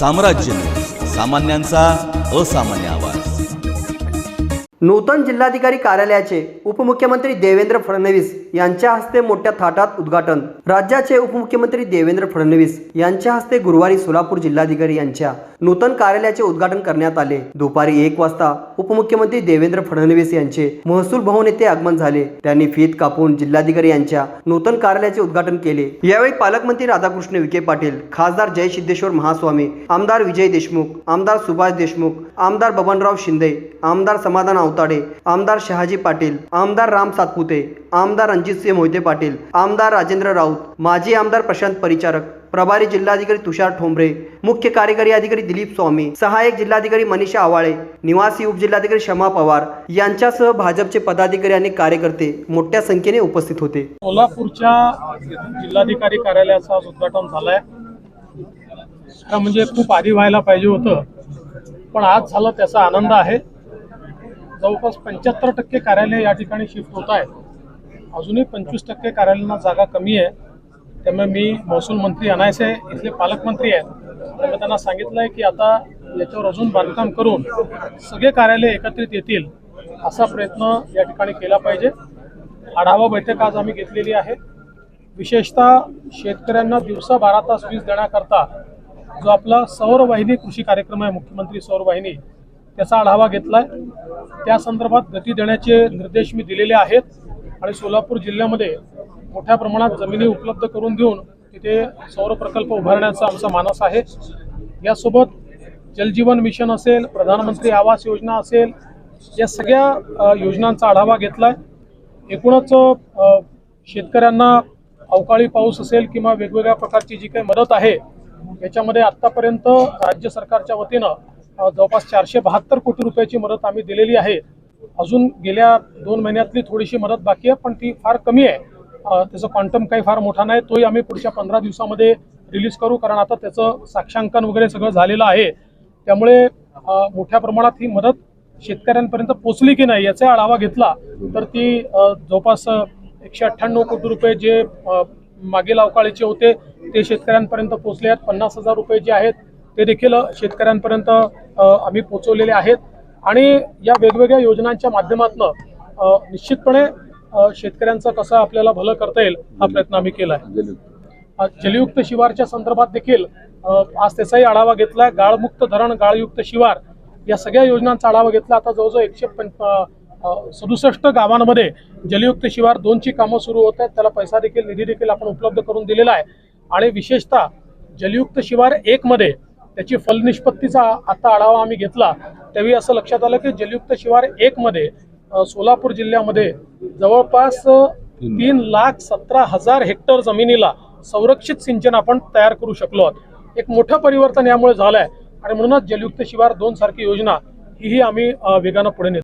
साम्राज्य. सामान्यांचा असामान्य आवाज. नूतन जिल्हाधिकारी कार्यालयाचे उपमुख्यमंत्री देवेंद्र फडणवीस यांच्या हस्ते मोठ्या थाटात उद्घाटन. राज्याचे उपमुख्यमंत्री देवेंद्र फडणवीस यांच्या हस्ते गुरुवारी सोलापूर जिल्हाधिकारी यांच्या नूतन कार्यालयाचे उद्घाटन करण्यात आले. दुपारी एक वाजता उपमुख्यमंत्री देवेंद्र फडणवीस यांचे महसूल भवन येथे आगमन झाले. त्यांनी फीत कापून जिल्हाधिकारी यांच्या नूतन कार्यालयाचे उद्घाटन केले. यावेळी पालकमंत्री राधाकृष्ण विखे पाटील खासदार जय सिद्धेश्वर महास्वामी आमदार विजय देशमुख आमदार सुभाष देशमुख आमदार बबनराव शिंदे आमदार समाधान आवताडे आमदार शहाजी पाटील आमदार राम सातपुते आमदार रणजितसिंह मोहिते पाटील आमदार राजेंद्र राऊत माजी आमदार प्रशांत परिचारक प्रभारी जिल्हाधिकारी तुषार ठोंबरे मुख्य कार्यकारी अधिकारी दिलीप स्वामी सहाय्यक जिल्हाधिकारी मनीषा आवाळे निवासी उपजिल्हाधिकारी क्षमा पवार यांच्यासह भाजपचे पदाधिकारी आणि कार्यकर्ते मोठ्या संख्येने उपस्थित होते. कोल्हापूरच्या जिल्हाधिकारी कार्यालयाचं आज उद्घाटन झालंय. म्हणजे खूप आधी व्हायला पाहिजे होतं पण आज झालं त्याचा आनंद आहे. जवळपास पंच्याहत्तर टक्के कार्यालय या ठिकाणी शिफ्ट होत आहे अजूनही पंचवीस टक्के कार्यालयांना जागा कमी आहे. त्यामुळे मी महसूल मंत्री अनायसे इथले पालकमंत्री आहेत त्यामुळे त्यांना सांगितलं आहे की आता याच्यावर अजून बांधकाम करून सगळे कार्यालय एकत्रित येतील असा प्रयत्न या ठिकाणी केला पाहिजे. आढावा बैठक आज आम्ही घेतलेली आहे. विशेषतः शेतकऱ्यांना दिवसा बारा तास वीज देण्याकरता जो आपला सौरवाहिनी कृषी कार्यक्रम आहे मुख्यमंत्री सौरवाहिनी त्याचा आढावा घेतला आहे त्या संदर्भात गती देण्याचे निर्देश मी दिलेले आहेत. आणि सोलापूर जिल्ह्यामध्ये मोठ्या प्रमाणात जमिनी उपलब्ध करून देऊन तिथे सौर प्रकल्प उभारण्याचा आमचा मानस आहे. यासोबत जलजीवन मिशन असेल प्रधानमंत्री आवास योजना असेल या सगळ्या योजनांचा आढावा घेतला आहे एकूणच शेतकऱ्यांना अवकाळी पाऊस असेल किंवा वेगवेगळ्या प्रकारची जी काही मदत आहे याच्यामध्ये आत्तापर्यंत राज्य सरकारच्या वतीनं जवळपास चारशे बहात्तर कोटी रुपयाची मदत आम्ही दिलेली आहे. अजून गेल्या दोन महिन्यातली थोडीशी मदत बाकी आहे पण ती फार कमी आहे. त्याचं क्वांटम काही फार मोठा नाही तोही आम्ही पुढच्या पंधरा दिवसामध्ये रिलीज करू कारण आता त्याचं साक्षांकन वगैरे सगळं झालेलं आहे. त्यामुळे मोठ्या प्रमाणात ही मदत शेतकऱ्यांपर्यंत पोचली की नाही याचा आढावा घेतला तर ती जवळपास एकशे अठ्ठ्याण्णव कोटी रुपये जे मागील अवकाळीचे होते ते शेतकऱ्यांपर्यंत पोचले आहेत. पन्नास हजार रुपये जे आहेत ते देखील शेतकऱ्यांपर्यंत आम्ही पोचवलेले आहेत. आणि या वेगवेगळ्या योजनांच्या माध्यमातून निश्चितपणे शेतकऱ्यांचं कसं आपल्याला भलं करता येईल हा प्रयत्न आम्ही केला आहे. जलयुक्त शिवारच्या संदर्भात देखील आज त्याचाही आढावा घेतला गाळमुक्त धरण गाळयुक्त शिवार या सगळ्या योजनांचा आढावा घेतला. आता जवळजवळ एकशे पंच सदुसष्ट गावांमध्ये जलयुक्त शिवार दोनची कामं सुरू होत आहेत. त्याला पैसा देखील निधी देखील आपण उपलब्ध करून दिलेला आहे. आणि विशेषतः जलयुक्त शिवार एकमध्ये त्याची फलनिष्पत्तीचा आता आढावा आम्ही घेतला. त्यावेळी असं लक्षात आलं की जलयुक्त शिवार एक मध्ये अ, सोलापूर जिल्ह्यामध्ये जवळपास तीन लाख सतरा हजार हेक्टर जमिनीला संरक्षित सिंचन आपण तयार करू शकलो आहोत. एक मोठं परिवर्तन यामुळे झालं आहे आणि म्हणूनच जलयुक्त शिवार दोन सारखी योजना हीही आम्ही वेगानं पुढे नेतो.